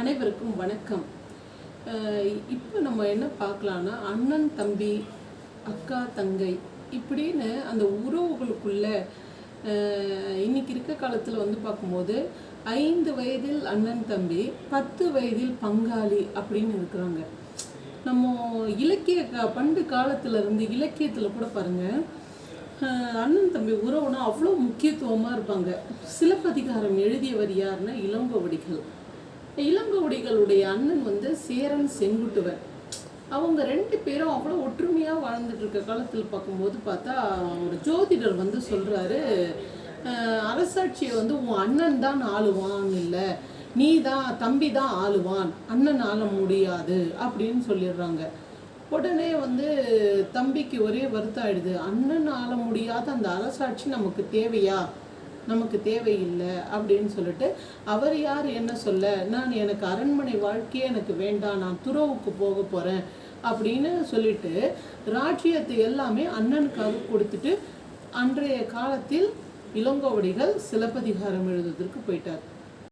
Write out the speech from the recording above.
அனைவருக்கும் வணக்கம். இப்போ நம்ம என்ன பார்க்கலான்னா அண்ணன் தம்பி அக்கா தங்கை இப்படின்னு அந்த உறவுகளுக்குள்ள இன்னைக்கு இருக்க காலத்தில் வந்து பார்க்கும்போது ஐந்து வயதில் அண்ணன் தம்பி பத்து வயதில் பங்காளி அப்படின்னு இருக்கிறாங்க. நம்ம இலக்கிய க பண்டு காலத்துல இருந்து இலக்கியத்தில் கூட பாருங்கள் அண்ணன் தம்பி உறவுனா அவ்வளோ முக்கியத்துவமாக இருப்பாங்க. சிலப்பதிகாரம் எழுதியவர் யாருன்னா இளங்கோவடிகள். இளங்கோடிகளுடைய அண்ணன் வந்து சேரன் செங்குட்டுவன். அவங்க ரெண்டு பேரும் அவ்வளோ ஒற்றுமையாக வாழ்ந்துட்டு இருக்க காலத்தில் பார்க்கும்போது பார்த்தா ஒரு ஜோதிடர் வந்து சொல்கிறாரு அரசாட்சியை வந்து உன் அண்ணன் தான் ஆளுவான் இல்லை. நீ தான் தம்பி தான் ஆளுவான். அண்ணன் ஆள முடியாது. அப்படின்னு சொல்லிடுறாங்க. உடனே வந்து தம்பிக்கு ஒரே வருத்தம் ஆயிடுது. அண்ணன் ஆள முடியாத அந்த அரசாட்சி நமக்கு தேவையா? நமக்கு தேவையில்லை அப்படின்னு சொல்லிட்டு அவர் யார் என்ன சொல்ல? நான் எனக்கு அரண்மனை வாழ்க்கையே எனக்கு வேண்டாம். நான் துறவுக்கு போக போகிறேன் அப்படின்னு சொல்லிட்டு ராஜ்யத்தை எல்லாமே அண்ணனுக்காக கொடுத்துட்டு அன்றைய காலத்தில் இளங்கோவடிகள் சிலப்பதிகாரம் எழுதுவதற்கு போயிட்டார்.